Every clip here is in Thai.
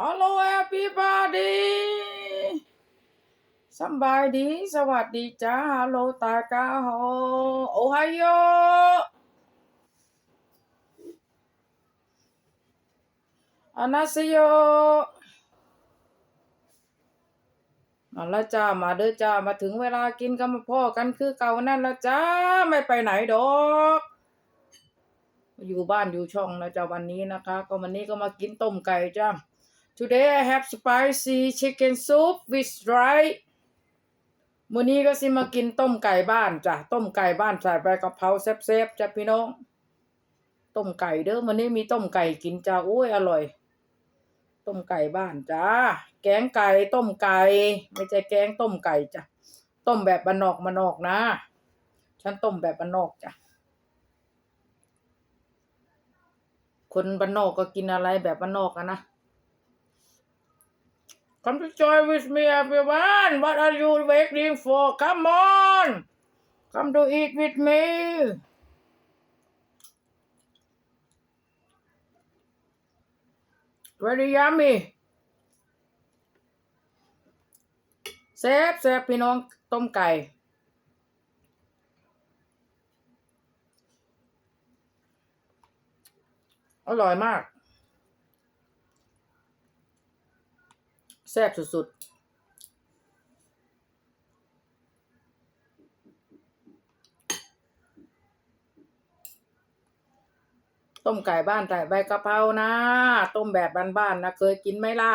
Hello everybody สบายดี สวัสดีจ้าฮัลโหลตากาโฮโอไฮโออานาซิโยมาล้วจ้า มาเด้อจ้า มาถึงเวลากินกันมาพ่อกันคือเก่านั่นล้วจ้า ไม่ไปไหนดอกอยู่บ้านอยู่ช่องนะจ้าวันนี้นะคะ ก็วันนี้ก็มากินต้มไก่จ้า Today I have spicy chicken soup with rice มื้อนี้ก็สิมากินต้มไก่บ้านจ้ะ ต้มไก่บ้านใส่ใบกะเพราแซ่บๆจ้ะพี่น้อง ต้มไก่เด้อมื้อนี้มีต้มไก่กินจ้าโอ้ยอร่อย ต้มไก่บ้านจ้าแกงไก่ต้มไก่ ไม่ใช่แกงต้มไก่จ้ะ ต้มแบบบ้านนอกมานอกนะ ฉันต้มแบบบ้านนอกจ้ะ คนบ้านนอกก็กินอะไรแบบบ้านนอกอะนะ Come to join with me everyone. What are you waiting for? Come on. Come to eat with me. Very yummy. แซ่บแซ่บพี่น้องต้มไก่ อร่อยมาก ซ่บสุดๆ ต้มไก่บ้านใส่ใบกะเพรานะ ต้มแบบบ้านๆนะ เคยกินไหมล่ะ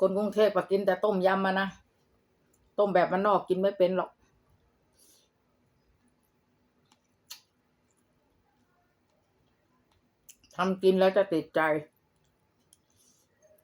คนกรุงเทพก็กินแต่ต้มยำมานะ ต้มแบบมันนอกกินไม่เป็นหรอกทำกินแล้วจะติดใจ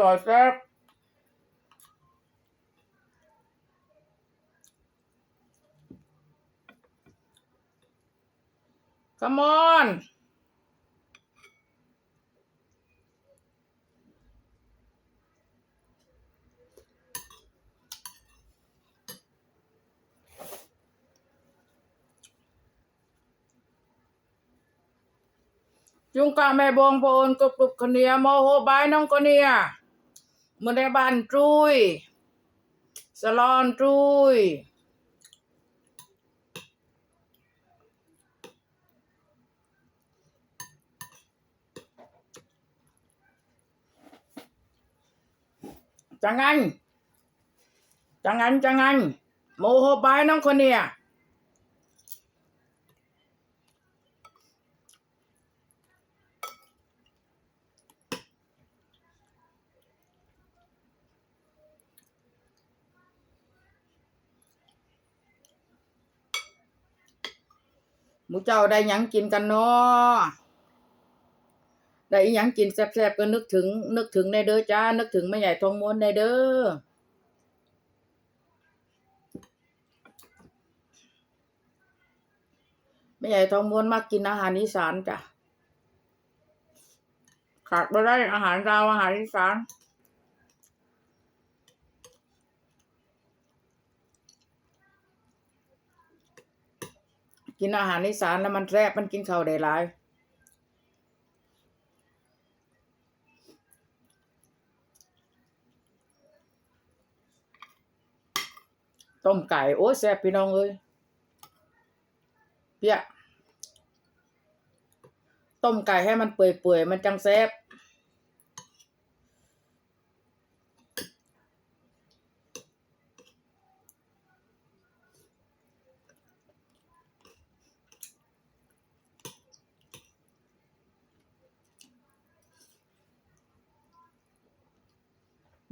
ร่อยแซ่บค o m อน จุงกะแม่บองโพนกรุบกรุบคนเนียโมโหบายน้องคนเนียมือในบ้านจุยสลอนจุยจังงันจังงันจังงันโมโหบายน้องคนเนีย หมูเจ้าได้ยังกินกันเนาะได้ยังกินแซ่บๆก็นึกถึง นึกถึงในเด้อจ้า นึกถึงแม่ใหญ่ทองม้วนในเด้อแม่ใหญ่ทองม้วนมักกินอาหารอีสานจ้ะขาดไม่ได้อาหารเราวอาหารอีสาน กินอาหารอีสานแล้วมันแซ่บมันกินข้าวได้หลายต้มไก่โอ้แซ่บพี่น้องเอ้ยเปียะต้มไก่ให้มันเปื่อยๆมันจังแซ่บ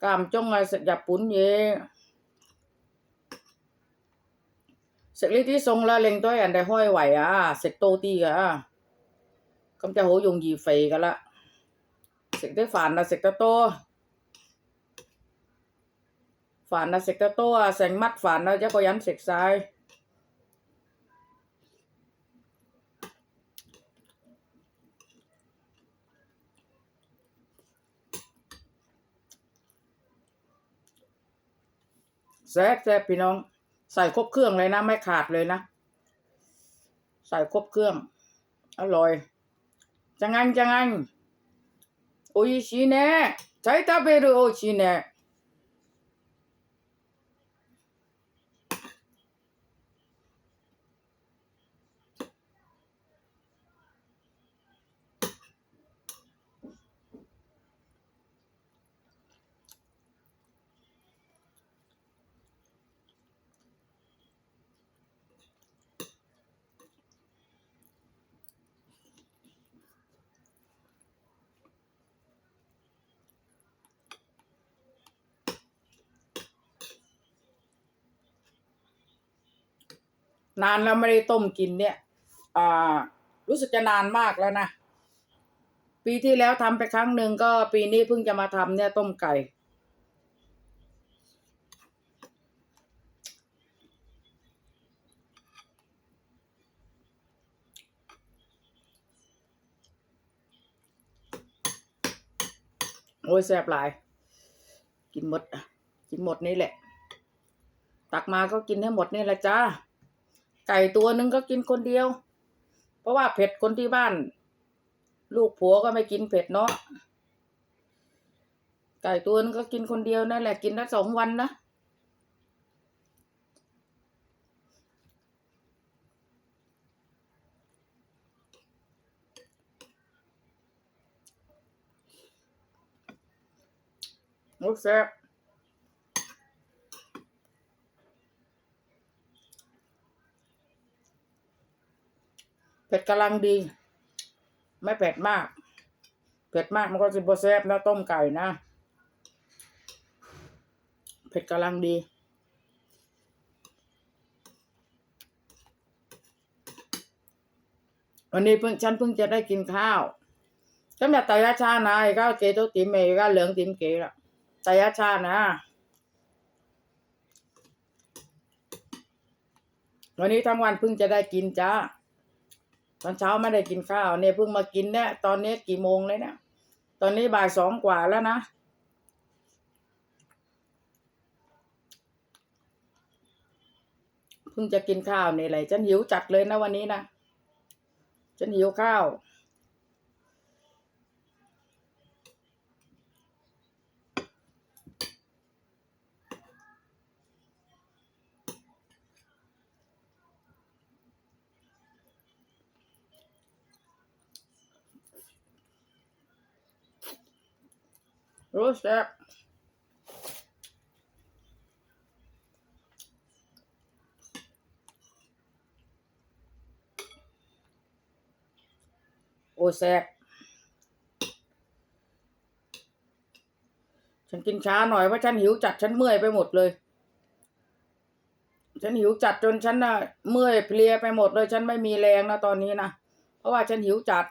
間唔中啊食日本嘢，食呢啲餸啦，令到人哋開胃啊，食多啲噶，咁就好容易肥噶啦。食啲飯啊食得多，飯啊食得多啊，成乜飯啊一個人食晒。 แซ่บแซ่บพี่น้อง ใส่ครบเครื่องเลยนะไม่ขาดเลยนะ ใส่ครบเครื่อง อร่อยจังงันจังงันโอชิเนะใช้ตาเบรุโอชิเนะ นานแล้วไม่ได้ต้มกินเนี่ยอ่ารู้สึกจะนานมากแล้วนะ ปีที่แล้วทำไปครั้งหนึ่งก็ปีนี้เพิ่งจะมาทำเนี่ยต้มไก่ โอ้ยแซ่บหลาย กินหมด กินหมดนี่แหละ ตักมาก็กินให้หมดนี่แหละจ้า ไก่ตัวหนึ่งก็กินคนเดียว เพราะว่าเผ็ดคนที่บ้าน ลูกผัวก็ไม่กินเผ็ดเนาะไก่ตัวนึงก็กินคนเดียวนั่นแหละกินได้สองวันนะโอ้แซ่ เผ็ดกำลังดี ไม่เผ็ดมาก เผ็ดมากมันก็จะบแซ่บนะต้มไก่นะ เผ็ดกำลังดี วันนี้เพิ่งฉันเพิ่งจะได้กินข้าวฉันแบบตายาชานะไอ้ก็เกตัวติ๋มไอ้ก็เหลืองติ๋มเกละตายาชานะวันนี้ทั้งวันเพิ่งจะได้กินจ้า ตอนเช้าไม่ได้กินข้าวเนี่ยเพิ่งมากินเนี่ยตอนนี้กี่โมงเลยเนี่ยตอนนี้บ่ายสองกว่าแล้วนะเพิ่งจะกินข้าวนี่แหละฉันหิวจัดเลยนะวันนี้นะฉันหิวข้าว รู้แซ่บโอ้แซ่บฉันกินช้าหน่อยเพราะฉันหิวจัดฉันเมื่อยไปหมดเลย ฉันหิวจัดจนฉันน่ะเมื่อยเพลียไปหมดเลย ฉันไม่มีแรงนะตอนนี้นะเพราะว่าฉันหิวจัด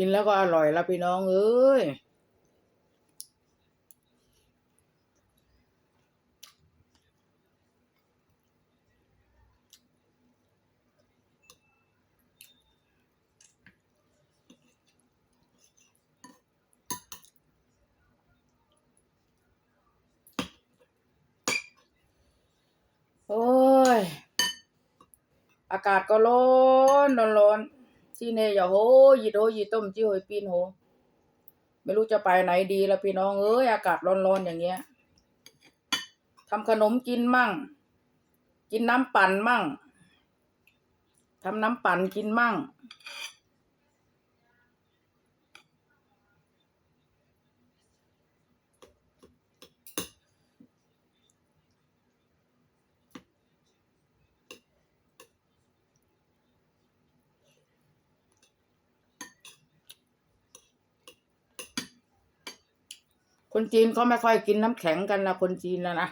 กินแล้วก็อร่อยละพี่น้องเอ้ยโอ้ย อากาศก็ร้อนร้อน ที่เนอย่าโหยีโดยีต้มจี้หยปีนโห ไม่รู้จะไปไหนดีละพี่น้องเอ้ยอากาศร้อนๆอย่างเงี้ยทำขนมกินมั่ง กินน้ำปั่นมั่งทำน้ำปั่นกินมั่ง คนจีนเขาไม่ค่อยกินน้ำแข็งกันนะคนจีนแล้วนะ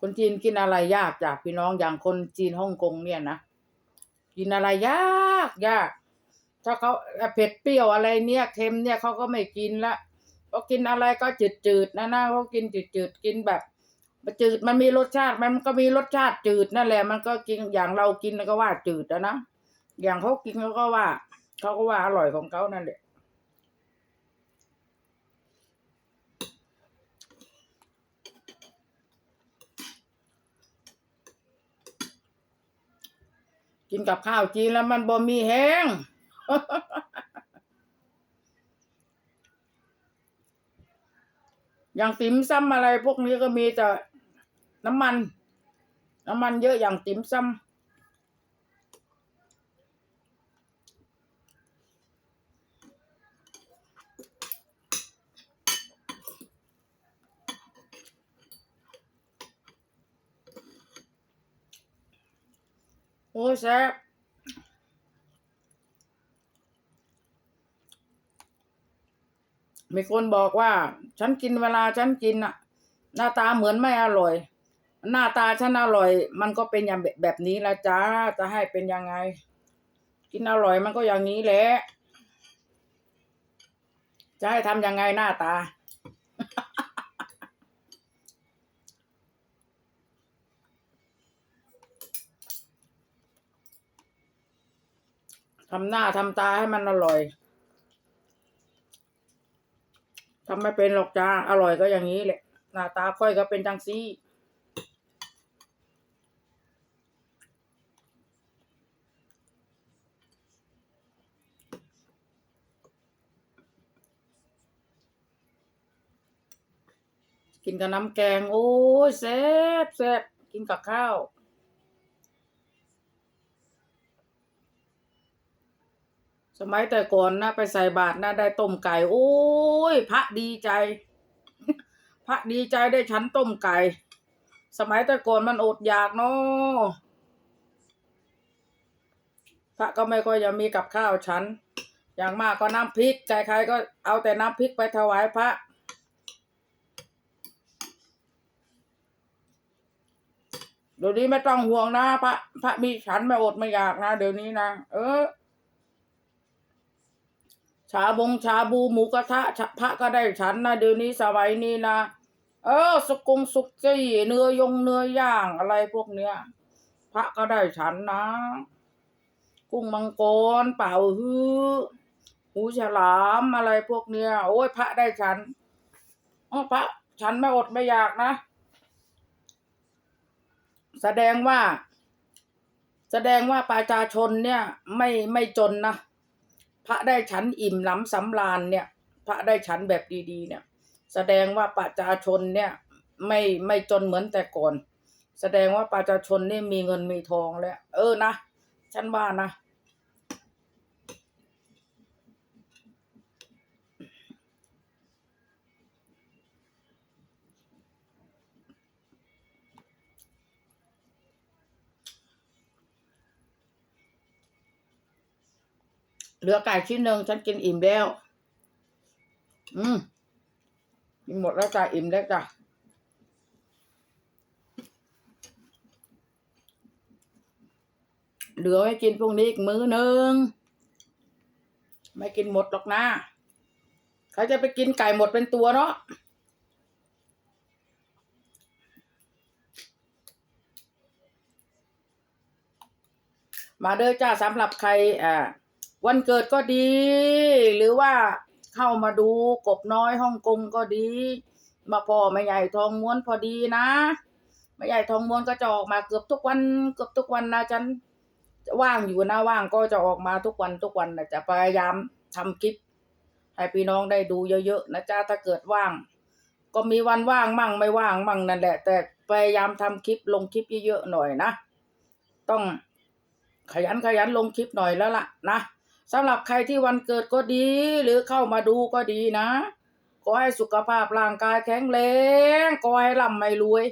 คนจีนกินอะไรยากจากพี่น้องอย่างคนจีนฮ่องกงเนี่ยนะกินอะไรยากยาก ถ้าเขาเผ็ดเปรี้ยวอะไรเนี่ยเค็มเนี่ยเขาก็ไม่กินละเขากินอะไรก็จืดจืดนะนะเขากินจืดจืดๆกินแบบมันจืดมันมีรสชาติมันก็มีรสชาติจืดนั่นแหละ มันก็กินอย่างเรากินก็ว่าจืดนะนะอย่างเขากินเขาก็ว่าเขาก็ว่าอร่อยของเขานั่นแหละ กินกับข้าวจีนแล้วมันบ่มีแห้งอย่างติ่มซ้ำอะไรพวกนี้ก็มีแต่น้ำมัน น้ำมันเยอะอย่างติ่มซ้ำ โอ้ยแซ่บมีคนบอกว่า ฉันกินเวลาฉันกินอะหน้าตาเหมือนไม่อร่อย หน้าตาฉันอร่อย มันก็เป็นอย่างแบบแบบนี้ละจ้าจะให้เป็นยังไง กินอร่อยมันก็อย่างนี้แหละจะให้ทำยังไงหน้าตา ทำหน้าทำตาให้มันอร่อยทำไม่เป็นหรอกจ้า อร่อยก็อย่างนี้แหละ หน้าตาค่อยก็เป็นจังซี่กินกับน้ำแกง โอ้ยแซ่บแซ่บกินกับข้าว สมัยแต่ก่อนนะไปใส่บาตรนะได้ต้มไก่ โอ้ย พระดีใจ พระดีใจได้ฉันต้มไก่ สมัยแต่ก่อนมันอดอยากเนาะพระก็ไม่ค่อยจะมีกับข้าวฉันอย่างมากก็น้ำพริกใครๆก็เอาแต่น้ำพริกไปถวายพระเดี๋ยวนี้ไม่ต้องห่วงนะพระพระมีฉันไม่อดไม่อยากนะ เดี๋ยวนี้นะเออ ชาบงชาบูหมูกระทะชพระก็ได้ฉันนะเดี๋ยวนี้สมัยนี้นะเออสุกงสุกี้เนื้อยงเนื้อย่างอะไรพวกเนี้ย พระก็ได้ฉันนะ กุ้งมังกรเป่าฮื้อหูฉลามอะไรพวกเนี้ย โอ้ยพระได้ฉันอ๋อพระฉันไม่อดไม่อยากนะ แสดงว่า แสดงว่าประชาชนเนี่ย ไม่ไม่จนนะ พระได้ชั้นอิ่มล้ำสำราญเนี่ยพระได้ชั้นแบบดีๆเนี่ย แสดงว่าประชาชนเนี่ยไม่ไม่จนเหมือนแต่ก่อน แสดงว่าประชาชนนี่มีเงินมีทองแล้ว เออนะฉันว่านะ เหลือไก่ชิ้นหนึ่งฉันกินอิ่มแล้ว อืมกินหมดแล้วจ้ะอิ่มแล้วจ้ะเหลือไว้กินพรุ่งนี้อีกมื้อหนึ่งไม่กินหมดหรอกนะใครจะไปกินไก่หมดเป็นตัวเนาะมาเด้อจ้าสำหรับใครอ่า วันเกิดก็ดี หรือว่าเข้ามาดูกบน้อยฮ่องกงก็ดี มาพ่อแม่ใหญ่ทองม้วนพอดีนะแม่ใหญ่ทองม้วนก็จะออกมาเกือบทุกวัน เกือบทุกวันนะฉันว่างอยู่นะว่างก็จะออกมาทุกวันทุกวันนะจะพยายามทำคลิปให้พี่น้องได้ดูเยอะๆนะจ๊ะถ้าเกิดว่าง ก็มีวันว่างมั่งไม่ว่างมั่งนั่นแหละ แต่พยายามทำคลิปลงคลิปเยอะๆหน่อยนะ ต้องขยันขยันลงคลิปหน่อยแล้วล่ะนะ สำหรับใครที่วันเกิดก็ดี หรือเข้ามาดูก็ดีนะ ขอให้สุขภาพร่างกายแข็งแรงขอให้ร่ำไม่รวย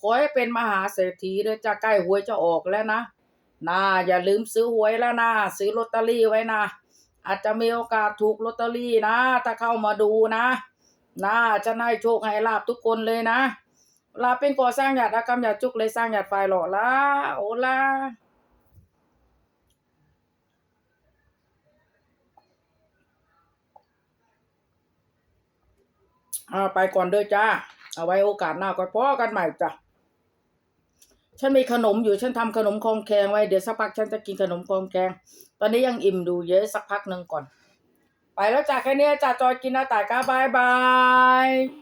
ขอให้เป็นมหาเศรษฐีเด้อจะใกล้หวยจะออกแล้วนะนะอย่าลืมซื้อหวยแล้วนะ ซื้อลอตเตอรี่ไว้นะ อาจจะมีโอกาสถูกลอตเตอรี่นะ ถ้าเข้ามาดูนะนะจะให้โชคให้ลาบทุกคนเลยนะลาเป็นก่อสร้างหยาดอากรรมหยาดจุกเลยสร้างหยาดไฟหล่อละโอลา เอาไปก่อนเด้อจ้า เอาไว้โอกาสหน้าก็พอกันใหม่จ้ะ ฉันมีขนมอยู่ฉันทำขนมคองแคงไว้ เดี๋ยวสักพักฉันจะกินขนมคองแคง ตอนนี้ยังอิ่มดูเยอะสักพักหนึ่งก่อน ไปแล้วจ้ะแค่นี้จ้ะจอยกินนะตายก้าบายบาย